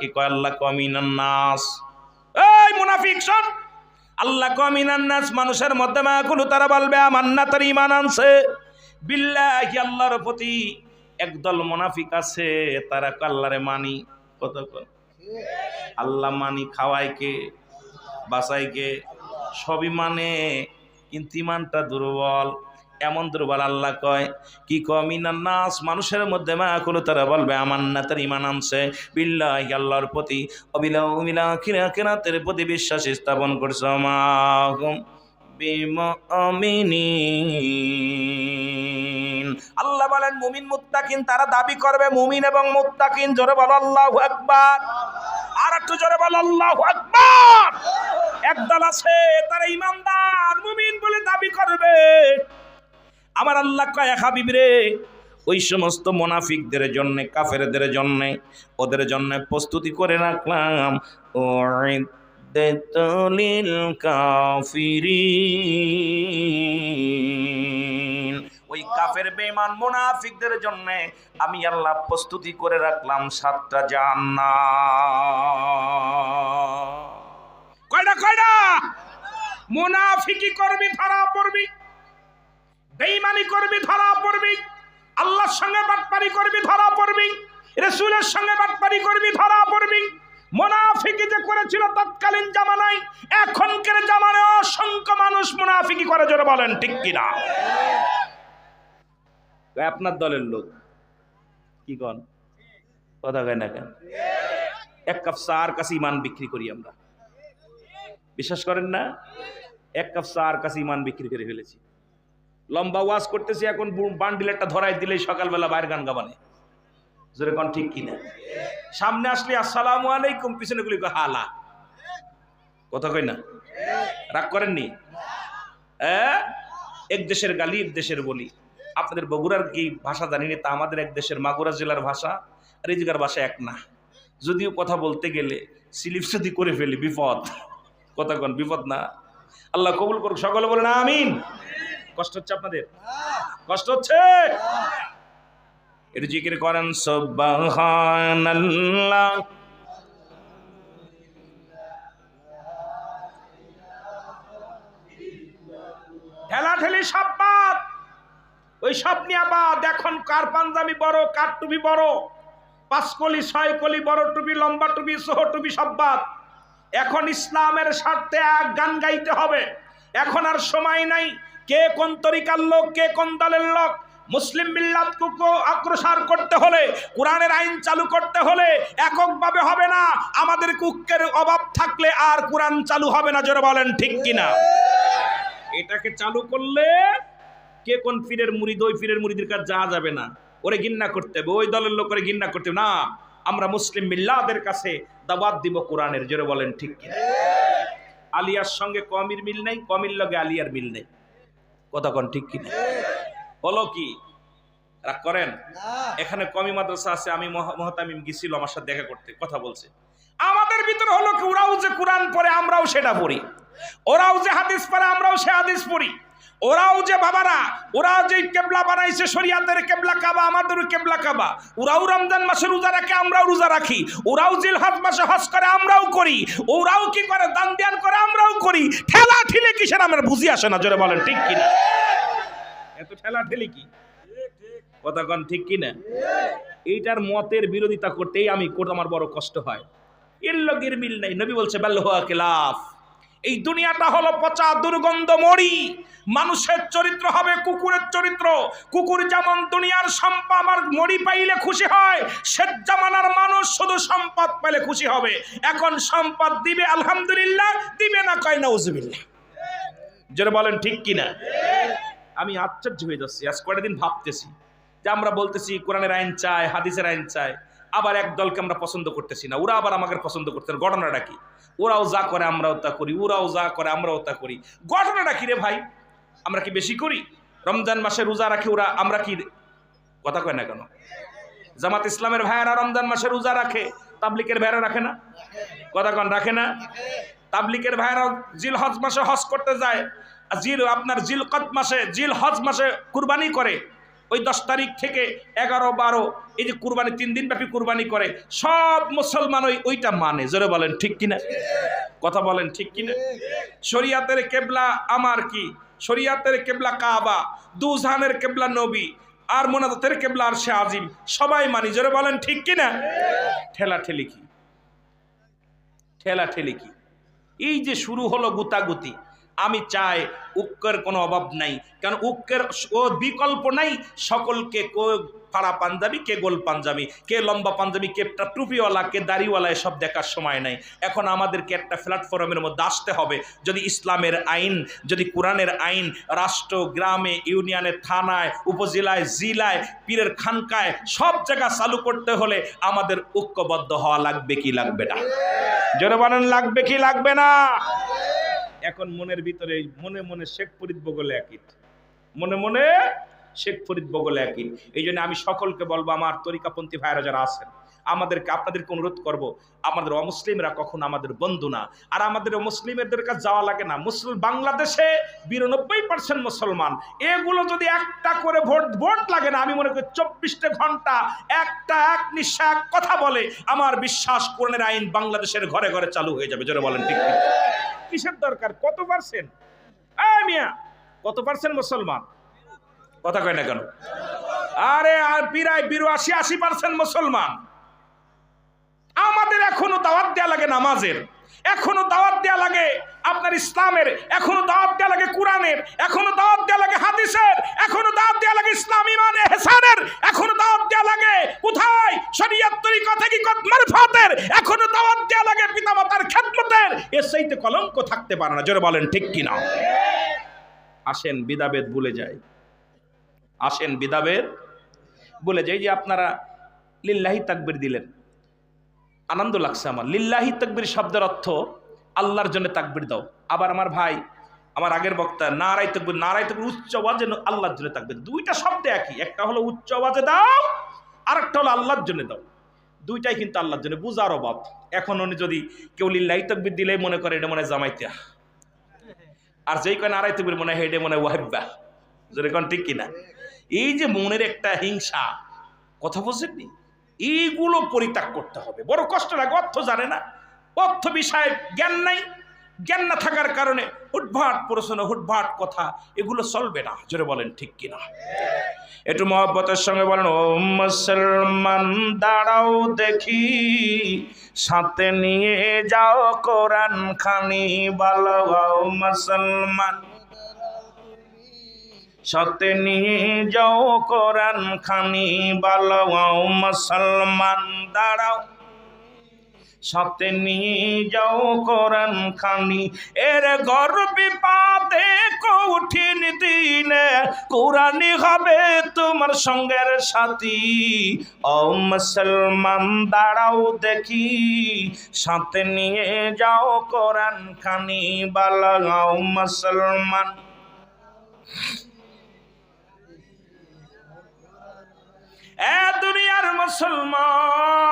কি কয়, আল্লাহ কমিনান নাস। এই মুনাফিক, শোন। আল্লাহ কমিনান নাস, মানুষের মধ্যে মা মাকুলু তারা বলবে, আমার না তার ইমান আনছে। বিল্লাহি, আল্লাহর প্রতি একদল মুনাফিক আছে, তারা আল্লাহরে মানি। কত? আল্লাহ মানি খাওয়াইকে বাসাইকে সবই মানে কিন্তু ইমানটা দুর্বল। এমন দুর্বল আল্লাহ কয়, কি কমিনার নাস, মানুষের মধ্যে মা কোনো তারা বলবে আমার না তার ইমান আনছে। বিল্লাহ আল্লাহর প্রতি অবিলা কেনাতের প্রতি বিশ্বাস স্থাপন করছে। আল্লাহ বলেন, মুমিন মুত্তাকিন, তারা দাবি করবে, মুমিন এবং মুত্তাকিন, জোরে বলো আল্লাহ আকবার। আর একটু জোরে বলো আল্লাহ আকবার। আমার আল্লাহ কয় হাবিব রে ওই সমস্ত মোনাফিকদের জন্য, কাফেরদের জন্য, ওদের জন্য প্রস্তুতি করে রাখলাম। ও কাফিরিন। ওই কাফের বেমান মোনাফিকদের জন্য আমি আল্লাহ প্রস্তুতি করে রাখলাম সাতটা জান্নাত কয়টা কয়টা মুনাফিকি করবি ধরা পড়বি বেঈমানি করবি, ধরা পড়বি। আল্লাহর সঙ্গে বাটপারি করবি, ধরা পড়বি। রসুলের সঙ্গে বাটপারি করবি, ধরা পড়বি। মুনাফিকি যে করেছিল তৎকালীন জামানায়, এখনকার জামানায় অসংখ্য মানুষ মুনাফিকি করে, জোরে বলেন, ঠিক কিনা আপনার দলের লোক? কি কন? কথা কয় না কেন? এক কাপ চার কাছে ইমান বিক্রি করি আমরা। বিশ্বাস করেন না? এক কাপ চার কাছে ইমান বিক্রি করে ফেলেছি। লম্বা ওয়াজ করতেছি, এখন বান্ডিল একটা ধরাই দিলেই সকালবেলা বাইরের গান গাবানে। জোরে কন ঠিক কিনা? সামনে আসলে, আসসালামু আলাইকুম পিছনে গুলি হালা কথা কই না? রাগ করেননি? এক দেশের গালি, এক দেশের বলি। আপনাদের বগুড়ার কি ভাষা জানি না তা আমাদের এক দেশের মাগুরা জেলার ভাষা, আর জায়গার ভাষা এক না। যদিও কথা বলতে গেলে স্লিপ যদি করে ফেলি, বিপদ। কথা কন, বিপদ না। আল্লাহ কবুল করুক, সকলে বলেন, আমিন কষ্ট হচ্ছে আপনাদের? কষ্ট হচ্ছে? একটু জিকির করেন সুবহানাল্লাহ। ঠেলা ঠেলি ওই সব নিয়ে বাদ এখন কার পাঞ্জাবি বড় কার টুপি বড়? পাঁচ কলি ছয় কলি বড় টুপি লম্বা টুপি সোহ টুপি সব বাদ এখন ইসলামের স্বার্থে এক গান গাইতে হবে। এখন আর সময় নাই। কে কোন তরিকার লোক, কে কোন দলের লোক? মুসলিম মিল্লাতকে অগ্রসর করতে হলে, কোরআনের আইন চালু করতে হলে এককভাবে হবে না। আমাদের কুকের অভাব থাকলে আর কোরআন চালু হবে না, জোরে বলেন ঠিক কিনা? এটাকে চালু করলে কে কোন পীরের মুরিদ, ওই পীরের মুরিদের কাছে যাওয়া যাবে না। ওরে ঘিন্না করতে হবে, ওই দলের লোক করে ঘিন্না করতে হবে। না, আমরা মুসলিম মিল্লাদের কাছে দাবাত দিব কোরআনের, জোরে বলেন ঠিক কিনা? আলিয়ার সঙ্গে কমির মিল নেই, কমির লগে আলিয়ার মিল নেই। কথা কন ঠিক কিনা? হলো কি? রাগ করেন? এখানে কমি মাদ্রাসা আছে আমি মহ- মহতামিম গেছিল আমার সাথে দেখা করতে কথা বলছে। আমাদের ভিতরে হলো কি ওরাও যে কোরআন পড়ে আমরাও সেটা পড়ি। ওরাও যে হাদিস পড়ে আমরাও সে হাদিস পড়ি। ওরাও যে বাবারা ওরা যে কেবলা বানাইছে শরিয়াতের কেবলা কাবা, আমাদেরও কেবলা কাবা। ওরাও রমজান মাসে রোজা রাখে, আমরাও রোজা রাখি। ওরাও জিল হজ মাসে হজ করে, আমরাও করি। ওরাও কি করে, দান ধ্যান করে, আমরাও করি। ঠেলা ঠেলে কি কিসের? আমরা বুঝি আসে না, জোরে বলেন, ঠিক কিনা? এত ঠেলা ঠেলে কি? কথা কন, ঠিক কিনা? এইটার মতের বিরোধিতা করতেই আমি আমার বড় কষ্ট হয়। এর লগের মিল নাই। নবী বলছে বেল্লোয়া কেলাফ এই দুনিয়াটা হলো পচা দুর্গন্ধ মরি। মানুষের চরিত্র হবে কুকুরের চরিত্র। কুকুর যেমন দুনিয়ার সম্পদ, আমার মরি পাইলে খুশি হয়, শেষ জামানার মানুষ শুধু সম্পদ পাইলে খুশি হবে। এখন সম্পদ দিবে, আলহামদুলিল্লাহ, দিবে না কয় না উজবিল্লাহ যেটা বলেন, ঠিক কিনা? আমি আশ্চর্য হয়ে যাচ্ছি, আজ কয়টা দিন ভাবতেছি যে আমরা বলতেছি, কোরআনের আইন চাই হাদিসের আইন চাই আবার এক দলকে আমরা পছন্দ করতেছি না। ওরা আবার আমাকে পছন্দ করতে। ঘটনাটা কি? ওরাও যা করে আমরাও তা করি, ওরাও যা করে আমরাও তা করি। ঘটনাটা কি রে ভাই? আমরা কি বেশি করি? রমজান মাসে রোজা রাখি ওরা, আমরা কি কথা কয় না কেন? জামাত ইসলামের ভাইয়েরা রমজান মাসে রোজা রাখে, তাবলিকের ভাইয়েরা রাখে না? কথা কন, রাখে না? তাবলিকের ভাইয়েরা জিল হজ মাসে হজ করতে যায়। আর জিল, আপনার জিল কত মাসে জিল হজ মাসে কুরবানি করে। ওই দশ তারিখ থেকে এগারো, বারো, এই যে কুরবানি, তিন দিন ব্যাপী কুরবানি করে, সব মুসলমান ওই ওইটা মানে। জোরে বলেন, ঠিক কিনা? কথা বলেন, ঠিক কিনা? শরিয়াতের কেবলা আমার কি? শরিয়াতের কেবলা কাবা দুজাহানের কেবলা নবী, আর মোনাজাতের কেবলা আর সে আজিম। সবাই মানি, জোরে বলেন, ঠিক কিনা? ঠেলা ঠেলি কি? ঠেলা ঠেলি কি? এই যে শুরু হলো গুতাগুতি আমি চাই উক্কের কোনো অভাব নাই। কারণ উক্কের ও বিকল্প নাই, সকলকে কো ফাড়া পাঞ্জাবি, কে গোল পাঞ্জাবি, কে লম্বা পাঞ্জাবি, কে টুপিওয়ালা, কে দাড়িওয়ালা, এসব দেখার সময় নাই। এখন আমাদেরকে একটা প্ল্যাটফর্মের মধ্যে আসতে হবে। যদি ইসলামের আইন, যদি কোরআনের আইন, রাষ্ট্র, গ্রামে, ইউনিয়নে, থানায়, উপজেলায়, জিলায়, পীরের খানকায়, সব জায়গা চালু করতে হলে আমাদের ঐক্যবদ্ধ হওয়া লাগবে কি লাগবে না? জোরে বলেন, লাগবে কি লাগবে না? এখন মনের ভিতরে মনে মনে শেখ ফরিদ বগলে একই মনে মনে শেখ ফরিদ বগলে একই এই জন্য আমি সকলকে বলব, আমার তরিকাপন্থী ভাইরা যারা আছেন, আমাদেরকে আপনাদেরকে অনুরোধ করব, আমাদের অমুসলিমরা কখন আমাদের বন্ধু না। আর আমাদের মুসলিমদের কাছে যাওয়া লাগে না। মুসলিম বাংলাদেশে বিরানব্বই পার্সেন্ট মুসলমান। এগুলো যদি একটা করে ভোট ভোট লাগে না, আমি মনে করি চব্বিশটা ঘণ্টা একটা এক নিঃশ্বাস কথা বলে, আমার বিশ্বাস কোরআনের আইন বাংলাদেশের ঘরে ঘরে চালু হয়ে যাবে। জোরে বলেন ঠিক? কিসের দরকার? কত পার্সেন্ট কত পার্সেন্ট মুসলমান? কথা কয় না কেন? আরে, আর বিরায় বিরাশি, আশি পার্সেন্ট মুসলমান। আমাদের এখনও দাওয়াত দেওয়া লাগে নামাজের। এখনও দাওয়াত দেওয়া লাগে আপনার ইসলামের। এখনও দাওয়াত দেওয়া লাগে কোরআনের। এখনও দাওয়াত দেওয়া লাগে হাদিসের। কলঙ্ক থাকতে পারে না। জোরে বলেন, ঠিক কিনা? আসেন, বিদাবেদ ভুলে যায় আসেন, বিদাবেদ বলে যাই যে আপনারা লিল্লাহি তাকবির দিলেন। আনন্দ লাগছে আমার। লিল্লাহি তাকবির শব্দের অর্থ, আল্লাহর জন্য তাকবির দাও। আবার আমার ভাই, আমার আগের বক্তা নারাই তাকবির নারাই তাকবির উচ্চ আওয়াজে আল্লাহর জন্য তাকবির। দুইটা শব্দ একই। একটা হলো উচ্চ আওয়াজে দাও আর একটা হলো আল্লাহর জন্য দাও। দুইটাই কিন্তু আল্লাহর জন্য, বুঝার অভাব। এখন উনি যদি কেউ লিল্লাই তকবির দিলেই মনে করে এটা মনে জামাইতা আর যেই কয় আড়াই তকবির মনে হয় এটা মনে হয় ওয়াহিব্বা। যেরকম ঠিক কিনা? এই যে মনের একটা হিংসা, কথা বলছেননি এইগুলো পরিত্যাগ করতে হবে। বড় কষ্ট লাগে, অর্থ জানে না। অর্থ বিষয়ে জ্ঞান নাই জ্ঞান না থাকার কারণে হুটভাট প্রশ্ন, হুটভাট কথা, এগুলো চলবে না। জোরে বলেন, ঠিক কিনা? একটু মহব্বতের সঙ্গে বলেন ও মুসলমান, দাঁড়াও দেখি, সাথে নিয়ে যাও কোরআন খানি ভালো মুসলমান, সাথে নিয়ে যাও কোরআন খানি ভালো মুসলমান, দাঁড়াও সাথে নিয়ে যাও কোরআন খানি। এর ঘর বিপাদে কঠিন দিনে কোরআনই হবে তোমার সঙ্গের সাথী। ও মুসলমান, দাঁড়াও দেখি। সাথে নিয়ে যাও কোরআন খানি বালাও মুসলমান। এ দুনিয়ার মুসলমান।